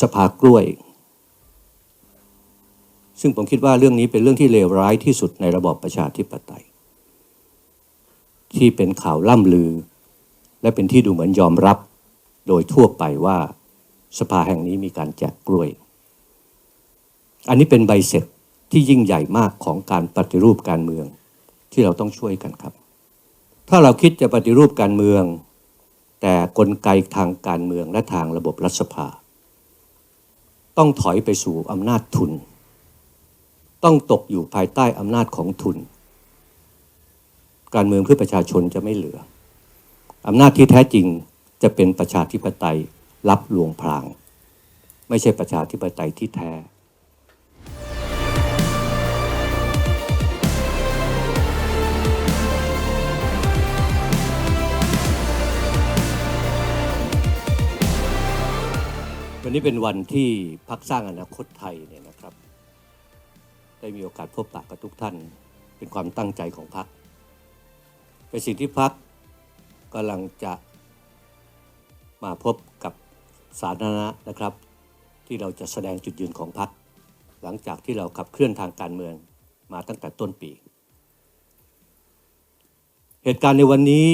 สภากล้วย ซึ่งผมคิดว่าเรื่องนี้เป็นเรื่องที่เลวร้ายที่สุดในระบอบประชาธิปไตย ที่เป็นข่าวล่ำลือ และเป็นที่ดูเหมือนยอมรับ โดยทั่วไปว่าสภาแห่งนี้มีการแจกกล้วย อันนี้เป็นใบเสร็จที่ยิ่งใหญ่มากของการปฏิรูปการเมืองที่เราต้องช่วยกันครับ ถ้าเราคิดจะปฏิรูปการเมือง แต่กลไกทางการเมืองและทางระบบรัฐสภา ต้องถอยไปสู่อำนาจทุน ต้องตกอยู่ภายใต้อำนาจของทุน การเมืองเพื่อประชาชนจะไม่เหลืออำนาจที่แท้จริงจะเป็นประชาธิปไตยรับลวงพราง ไม่ใช่ประชาธิปไตยที่แท้ วันนี้เป็นวันที่พักสร้างอนาคตไทยเนี่ยนะครับ ได้มีโอกาสพบปะกับทุกท่าน เป็นความตั้งใจของพักเป็นสิ่งที่พักกำลังจะมาพบกับสาธารณะนะครับ ที่เราจะแสดงจุดยืนของพักหลังจากที่เราขับเคลื่อนทางการเมืองมาตั้งแต่ต้นปี เหตุการณ์ในวันนี้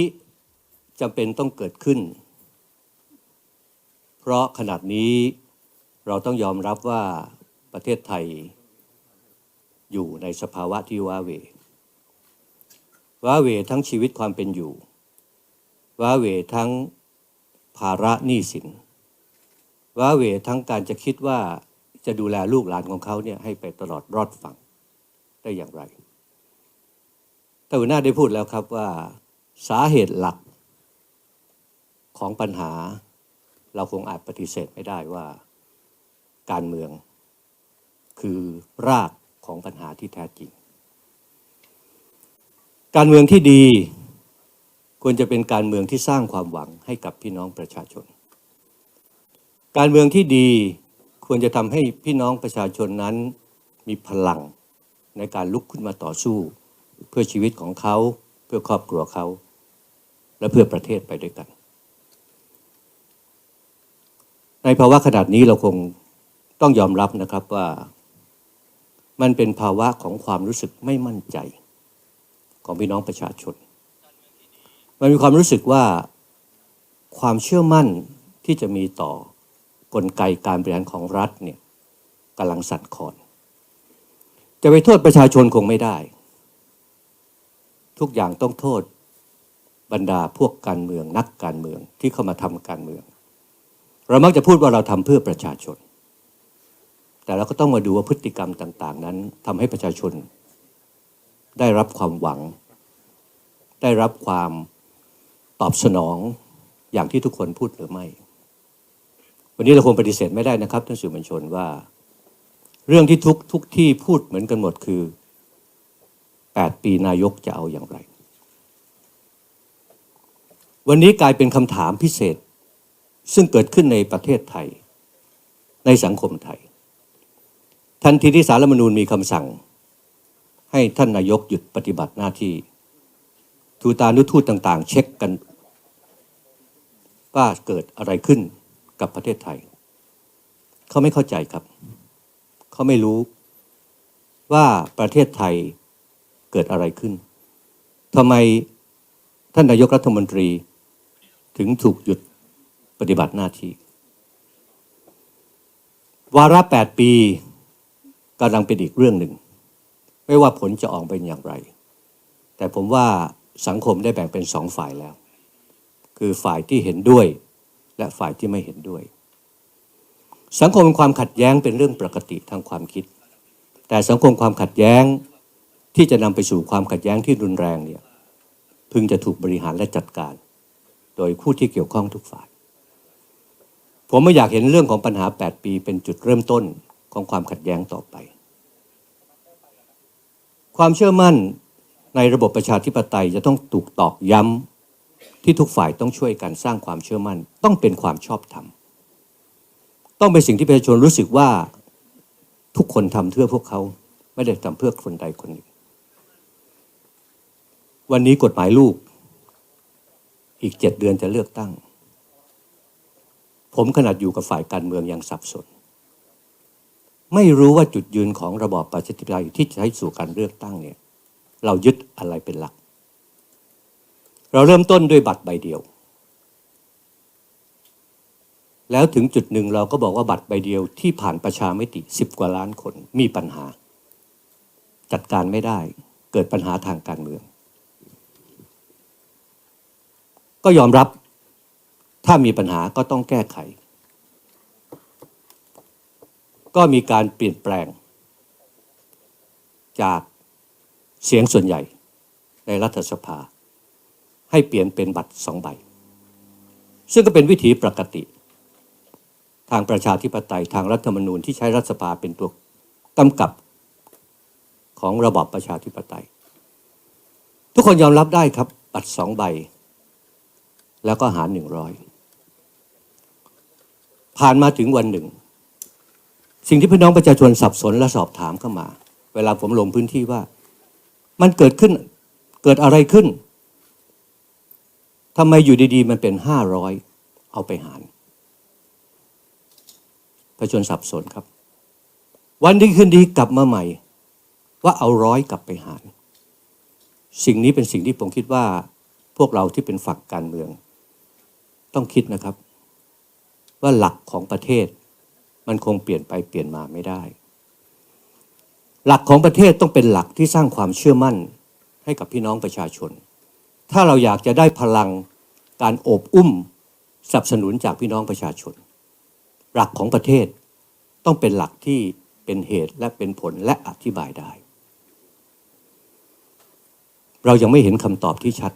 จำเป็นต้องเกิดขึ้น เพราะขนาดนี้เราต้องยอมรับว่าประเทศไทย อยู่ในสภาวะที่ว้าเหวว้าเหวทั้งชีวิตความเป็นอยู่ ว้าเหวทั้งภาระหนี้สิน ว้าเหวทั้งการจะคิดว่าจะดูแลลูกหลานของเขาเนี่ยให้ไปตลอดรอดฝั่งได้อย่างไรท่านหัวหน้าได้พูดแล้วครับว่าสาเหตุหลักของปัญหา เราคงอาจปฏิเสธไม่ได้ว่า การเมือง คือรากของปัญหาที่แท้จริง การเมืองที่ดี ควรจะเป็นการเมืองที่สร้างความหวังให้กับพี่น้องประชาชน การเมืองที่ดีควรจะทำให้พี่น้องประชาชนนั้นมีพลังในการลุกขึ้นมาต่อสู้ เพื่อชีวิตของเขาเพื่อครอบครัวเขา และเพื่อประเทศไปด้วยกัน ในภาวะขนาดนี้เราคงต้องยอมรับนะครับว่า มันเป็นภาวะของความรู้สึกไม่มั่นใจ ของพี่น้องประชาชน มันมีความรู้สึกว่าความเชื่อมั่นที่จะมีต่อกลไกการบริหารของรัฐเนี่ยกำลังสั่นคลอน จะไปโทษประชาชนคงไม่ได้ ทุกอย่างต้องโทษบรรดาพวกการเมืองนักการเมืองที่เข้ามาทำการเมือง เรามักจะพูดว่าเราทำเพื่อประชาชน แต่เราก็ต้องมาดูว่าพฤติกรรมต่าง ๆ นั้นทำให้ประชาชน ได้รับความหวัง ได้รับความตอบสนองอย่างที่ทุกคนพูดหรือไม่ วันนี้เราคงปฏิเสธไม่ได้นะครับท่านสื่อมวลชนว่า เรื่องที่ทุกทุกที่พูดเหมือนกันหมดคือ 8 ปีนายกจะเอาอย่างไร วันนี้กลายเป็นคำถามพิเศษ ซึ่งเกิดขึ้นในประเทศไทย ในสังคมไทย ทันทีที่สารรัฐมนูญมีคำสั่ง ให้ท่านนายกหยุดปฏิบัติหน้าที่ทูตานุทูตต่างๆ เช็คกัน ว่าเกิดอะไรขึ้นกับประเทศไทย เขาไม่เข้าใจครับ เขาไม่รู้ว่าประเทศไทยเกิดอะไรขึ้นทำไมท่านนายกรัฐมนตรีถึงถูกหยุด ปฏิบัติหน้าที่ วาระแปดปีกำลังเป็นอีกเรื่องหนึ่ง ไม่ว่าผลจะออกเป็นอย่างไร แต่ผมว่าสังคมได้แบ่งเป็นสองฝ่ายแล้ว คือฝ่ายที่เห็นด้วย และฝ่ายที่ไม่เห็นด้วย สังคมความขัดแย้งเป็นเรื่องปกติทางความคิด แต่สังคมความขัดแย้งที่จะนำไปสู่ความขัดแย้งที่รุนแรงเนี่ยพึงจะถูกบริหารและจัดการ โดยผู้ที่เกี่ยวข้องทุกฝ่าย ผมไม่อยากเห็นเรื่องของปัญหา 8 ปีเป็นจุดเริ่มต้นของความขัดแย้งต่อไป ความเชื่อมั่นในระบบประชาธิปไตยจะต้องถูกตอกย้ำที่ทุกฝ่ายต้องช่วยกันสร้างความเชื่อมั่น ต้องเป็นความชอบธรรมต้องเป็นสิ่งที่ประชาชนรู้สึกว่าทุกคนทำเพื่อพวกเขาไม่ได้ทำเพื่อคนใดคนหนึ่ง วันนี้กฎหมายลูก อีกเจ็ดเดือนจะเลือกตั้ง ผมขนาดอยู่กับฝ่ายการเมืองยังสับสน ไม่รู้ว่าจุดยืนของระบอบประชาธิปไตยที่จะใช้สู่การเลือกตั้งเนี่ย เรายึดอะไรเป็นหลัก เราเริ่มต้นด้วยบัตรใบเดียว แล้วถึงจุดหนึ่งเราก็บอกว่าบัตรใบเดียวที่ผ่านประชามติสิบกว่าล้านคนมีปัญหา จัดการไม่ได้เกิดปัญหาทางการเมือง ก็ยอมรับ ถ้ามีปัญหาก็ต้องแก้ไข ก็มีการเปลี่ยนแปลง จากเสียงส่วนใหญ่ในรัฐสภา ให้เปลี่ยนเป็นบัตรสองใบ ซึ่งก็เป็นวิถีปกติ ทางประชาธิปไตยทางรัฐธรรมนูญที่ใช้รัฐสภาเป็นตัวกำกับของระบอบประชาธิปไตย ทุกคนยอมรับได้ครับ บัตรสองใบ แล้วก็หารหนึ่งร้อย ผ่านมาถึงวันหนึ่ง สิ่งที่พี่น้องประชาชนสับสนและสอบถามเข้ามา เวลาผมลงพื้นที่ว่า มันเกิดขึ้นเกิดอะไรขึ้นทำไมอยู่ดีๆ มันเป็นห้าร้อยเอาไปหารประชาชนสับสนครับ วันดีคืนดีกลับมาใหม่ ว่าเอาร้อยกลับไปหาร สิ่งนี้เป็นสิ่งที่ผมคิดว่า พวกเราที่เป็นฝักการเมือง ต้องคิดนะครับ ว่าหลักของประเทศ มันคงเปลี่ยนไปเปลี่ยนมาไม่ได้ หลักของประเทศต้องเป็นหลักที่สร้างความเชื่อมั่นให้กับพี่น้องประชาชน ถ้าเราอยากจะได้พลังการโอบอุ้มสนับสนุนจากพี่น้องประชาชน หลักของประเทศต้องเป็นหลักที่เป็นเหตุและเป็นผลและอธิบายได้ เรายังไม่เห็นคำตอบที่ชัด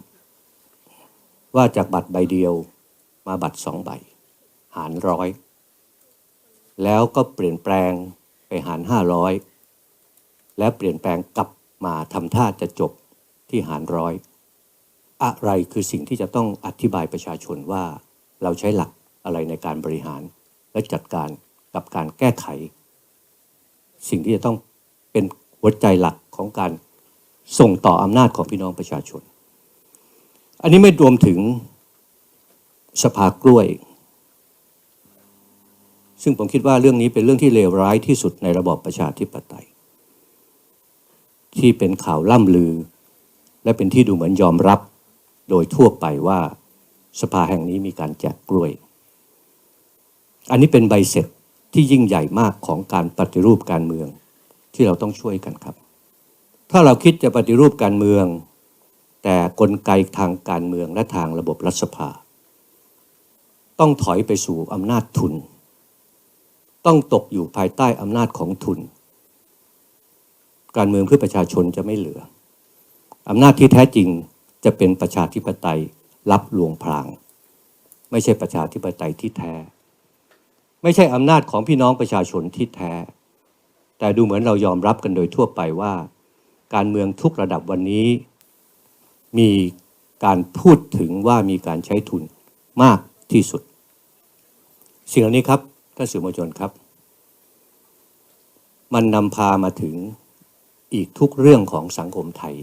ว่าจากบัตรใบเดียวมาบัตรสองใบ หารร้อยแล้วก็เปลี่ยนแปลงไปหารห้าร้อยและเปลี่ยนแปลงกลับมาทำท่าจะจบที่หารร้อยอะไรคือสิ่งที่จะต้องอธิบายประชาชนว่า เราใช้หลักอะไรในการบริหารและจัดการกับการแก้ไข สิ่งที่จะต้องเป็นหัวใจหลักของการส่งต่ออำนาจของพี่น้องประชาชน อันนี้ไม่รวมถึงสภากล้วย ซึ่งผมคิดว่าเรื่องนี้เป็นเรื่องที่เลวร้ายที่สุดในระบอบประชาธิปไตย ที่เป็นข่าวล่ำลือ และเป็นที่ดูเหมือนยอมรับ โดยทั่วไปว่าสภาแห่งนี้มีการแจกกล้วย อันนี้เป็นใบเสร็จที่ยิ่งใหญ่มากของการปฏิรูปการเมืองที่เราต้องช่วยกันครับ ถ้าเราคิดจะปฏิรูปการเมือง แต่กลไกทางการเมืองและทางระบบรัฐสภา ต้องถอยไปสู่อำนาจทุน ต้องตกอยู่ภายใต้อำนาจของทุน การเมืองเพื่อประชาชนจะไม่เหลืออำนาจที่แท้จริงจะเป็นประชาธิปไตยรับลวงพราง ไม่ใช่ประชาธิปไตยที่แท้ ไม่ใช่อำนาจของพี่น้องประชาชนที่แท้ แต่ดูเหมือนเรายอมรับกันโดยทั่วไปว่า การเมืองทุกระดับวันนี้ มีการพูดถึงว่ามีการใช้ทุนมากที่สุด สิ่งเหล่านี้ครับ ท่านสื่อมวลชนครับ มันนำพามาถึงอีกทุกเรื่องของสังคมไทย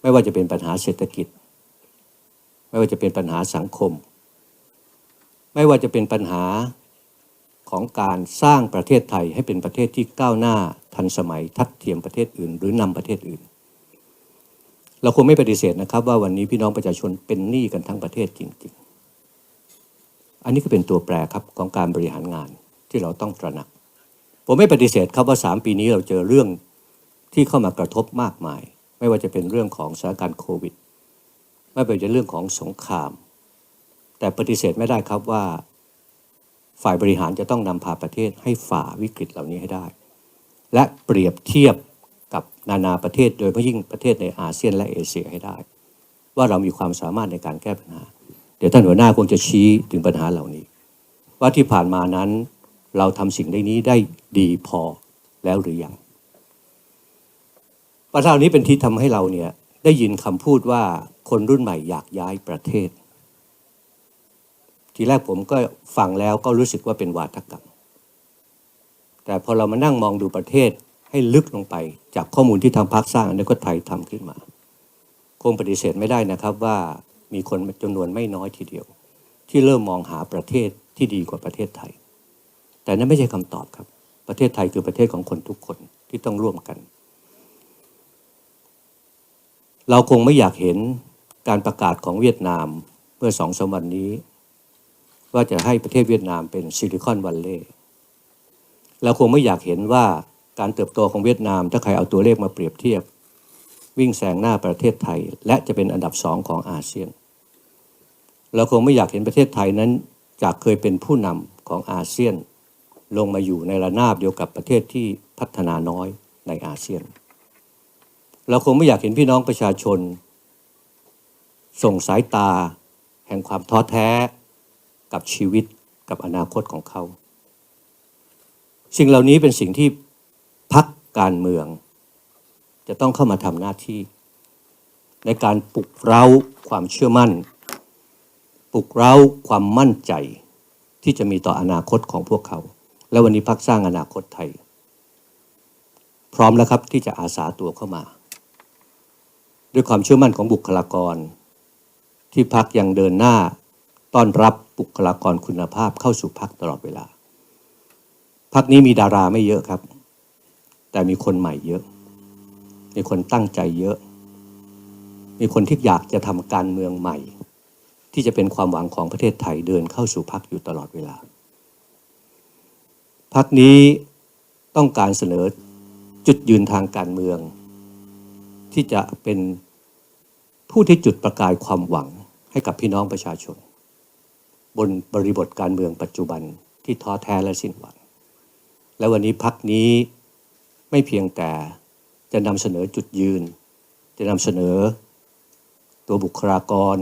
ไม่ว่าจะเป็นปัญหาเศรษฐกิจ ไม่ว่าจะเป็นปัญหาสังคม ไม่ว่าจะเป็นปัญหาของการสร้างประเทศไทยให้เป็นประเทศที่ก้าวหน้าทันสมัยทัดเทียมประเทศอื่น หรือนำประเทศอื่น เราคงไม่ปฏิเสธนะครับ ว่าวันนี้พี่น้องประชาชนเป็นหนี้กันทั้งประเทศจริง ๆ อันนี้ก็เป็นตัวแปรครับของการบริหารงานที่เราต้องตระหนัก ผมไม่ปฏิเสธครับว่าสามปีนี้เราเจอเรื่องที่เข้ามากระทบมากมาย ไม่ว่าจะเป็นเรื่องของสถานการณ์โควิด ไม่ว่าจะเป็นเรื่องของสงคราม แต่ปฏิเสธไม่ได้ครับว่า ฝ่ายบริหารจะต้องนำพาประเทศให้ฝ่าวิกฤตเหล่านี้ให้ได้ และเปรียบเทียบกับนานาประเทศโดยเฉพาะยิ่งประเทศในอาเซียนและเอเชียให้ได้ ว่าเรามีความสามารถในการแก้ปัญหา เดี๋ยวท่านหัวหน้าคงจะชี้ถึงปัญหาเหล่านี้ ว่าที่ผ่านมานั้นเราทำสิ่งได้นี้ได้ดีพอแล้วหรือยังปัญหาเหล่านี้เป็นที่ทำให้เราเนี่ยได้ยินคำพูดว่าคนรุ่นใหม่อยากย้ายประเทศ ทีแรกผมก็ฟังแล้วก็รู้สึกว่าเป็นวาทกรรม แต่พอเรามานั่งมองดูประเทศให้ลึกลงไป จากข้อมูลที่ทางพรรคสร้างอนาคตไทยทำขึ้นมา คงปฏิเสธไม่ได้นะครับว่า มีคนจำนวนไม่น้อยทีเดียว ที่เริ่มมองหาประเทศที่ดีกว่าประเทศไทย แต่นั่นไม่ใช่คำตอบครับ ประเทศไทยคือประเทศของคนทุกคนที่ต้องร่วมกัน เราคงไม่อยากเห็นการประกาศของเวียดนามเมื่อสองสามวันนี้ ว่าจะให้ประเทศเวียดนามเป็นซิลิคอนวัลเลย์เราคงไม่อยากเห็นว่าการเติบโตของเวียดนาม ถ้าใครเอาตัวเลขมาเปรียบเทียบ วิ่งแซงหน้าประเทศไทย และจะเป็นอันดับสองของอาเซียน เราคงไม่อยากเห็นประเทศไทยนั้น จากเคยเป็นผู้นำของอาเซียน ลงมาอยู่ในระนาบเดียวกับประเทศที่พัฒนาน้อยในอาเซียน เราคงไม่อยากเห็นพี่น้องประชาชน ส่งสายตา แห่งความท้อแท้กับชีวิตกับอนาคตของเขา สิ่งเหล่านี้เป็นสิ่งที่พักการเมือง จะต้องเข้ามาทำหน้าที่ ในการปลุกเร้าความเชื่อมั่น ปลุกเร้าความมั่นใจ ที่จะมีต่ออนาคตของพวกเขา และวันนี้พักสร้างอนาคตไทย พร้อมแล้วครับที่จะอาสาตัวเข้ามา ด้วยความเชื่อมั่นของบุคลากร ที่พักยังเดินหน้าต้อนรับบุคลากรคุณภาพเข้าสู่พักตลอดเวลาพักนี้มีดาราไม่เยอะครับ แต่มีคนใหม่เยอะ มีคนตั้งใจเยอะ มีคนที่อยากจะทำการเมืองใหม่ ที่จะเป็นความหวังของประเทศไทยเดินเข้าสู่พักอยู่ตลอดเวลา พักนี้ต้องการเสนอจุดยืนทางการเมือง ที่จะเป็นผู้ที่จุดประกายความหวังให้กับพี่น้องประชาชน บนบริบทการเมืองปัจจุบันที่ท้อแท้และสิ้นหวัง และวันนี้พักนี้ไม่เพียงแต่จะนำเสนอจุดยืน จะนำเสนอตัวบุคลากร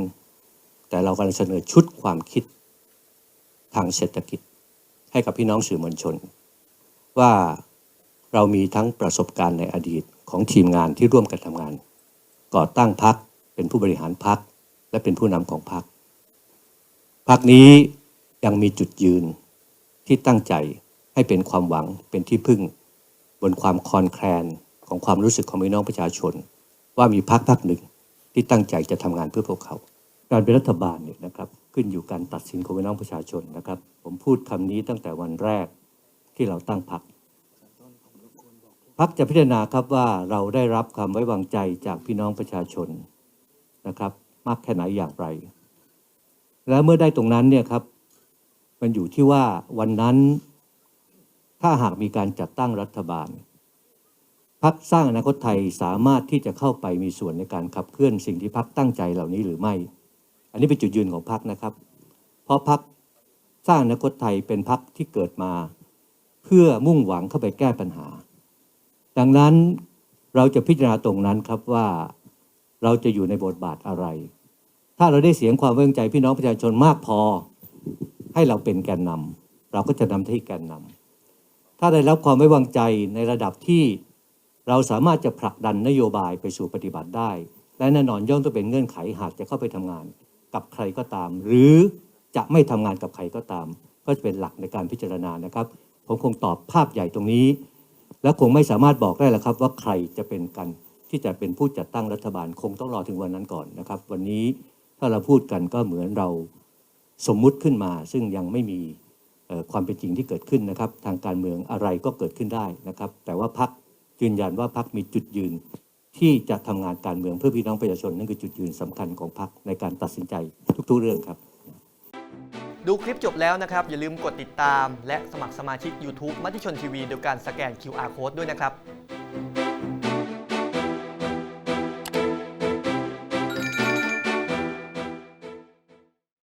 แต่เรากำลังเสนอชุดความคิดทางเศรษฐกิจ ให้กับพี่น้องสื่อมวลชน ว่าเรามีทั้งประสบการณ์ในอดีตของทีมงานที่ร่วมกันทำงาน ก่อตั้งพักเป็นผู้บริหารพักและเป็นผู้นำของพักพักนี้ยังมีจุดยืนที่ตั้งใจให้เป็นความหวังเป็นที่พึ่ง บนความคลอนแคลนของความรู้สึกของพี่น้องประชาชน ว่ามีพักพักหนึ่งที่ตั้งใจจะทำงานเพื่อพวกเขา การเป็นรัฐบาลเนี่ยนะครับขึ้นอยู่การตัดสินของพี่น้องประชาชนนะครับ ผมพูดคำนี้ตั้งแต่วันแรกที่เราตั้งพักพักจะพิจารณาครับว่าเราได้รับความไว้วางใจจากพี่น้องประชาชนนะครับ มากแค่ไหนอย่างไร แล้วเมื่อได้ตรงนั้นเนี่ยครับ มันอยู่ที่ว่าวันนั้นถ้าหากมีการจัดตั้งรัฐบาลพักสร้างอนาคตไทยสามารถที่จะเข้าไปมีส่วนในการขับเคลื่อนสิ่งที่พักตั้งใจเหล่านี้หรือไม่ อันนี้เป็นจุดยืนของพักนะครับ เพราะพักสร้างอนาคตไทยเป็นพักที่เกิดมา เพื่อมุ่งหวังเข้าไปแก้ปัญหา ดังนั้นเราจะพิจารณาตรงนั้นครับว่าเราจะอยู่ในบทบาทอะไร ถ้าเราได้เสียงความไว้วางใจพี่น้องประชาชนมากพอ ให้เราเป็นแกนนำเราก็จะนำที่แกนนำถ้าได้รับความไว้วางใจในระดับที่เราสามารถจะผลักดันนโยบายไปสู่ปฏิบัติได้ และแน่นอนย่อมต้องเป็นเงื่อนไขหากจะเข้าไปทำงาน กับใครก็ตาม หรือจะไม่ทำงานกับใครก็ตาม ก็จะเป็นหลักในการพิจารณานะครับ ผมคงตอบภาพใหญ่ตรงนี้ และคงไม่สามารถบอกได้แล้วครับ ว่าใครจะเป็นกันที่จะเป็นผู้จัดตั้งรัฐบาลคงต้องรอถึงวันนั้นก่อนนะครับ วันนี้ถ้าเราพูดกันก็เหมือนเราสมมุติขึ้นมา ซึ่งยังไม่มีความเป็นจริงที่เกิดขึ้นนะครับ ทางการเมืองอะไรก็เกิดขึ้นได้นะครับ แต่ว่าพักยืนยันว่าพักมีจุดยืน ที่จะทำงานการเมืองเพื่อพี่น้องประชาชน นั่นคือจุดยืนสำคัญของพรรคในการตัดสินใจทุกๆเรื่องครับ ดูคลิปจบแล้วนะครับ อย่าลืมกดติดตาม และสมัครสมาชิก YouTube มติชนทีวีโดยการสแกน QR Code ด้วยนะครับ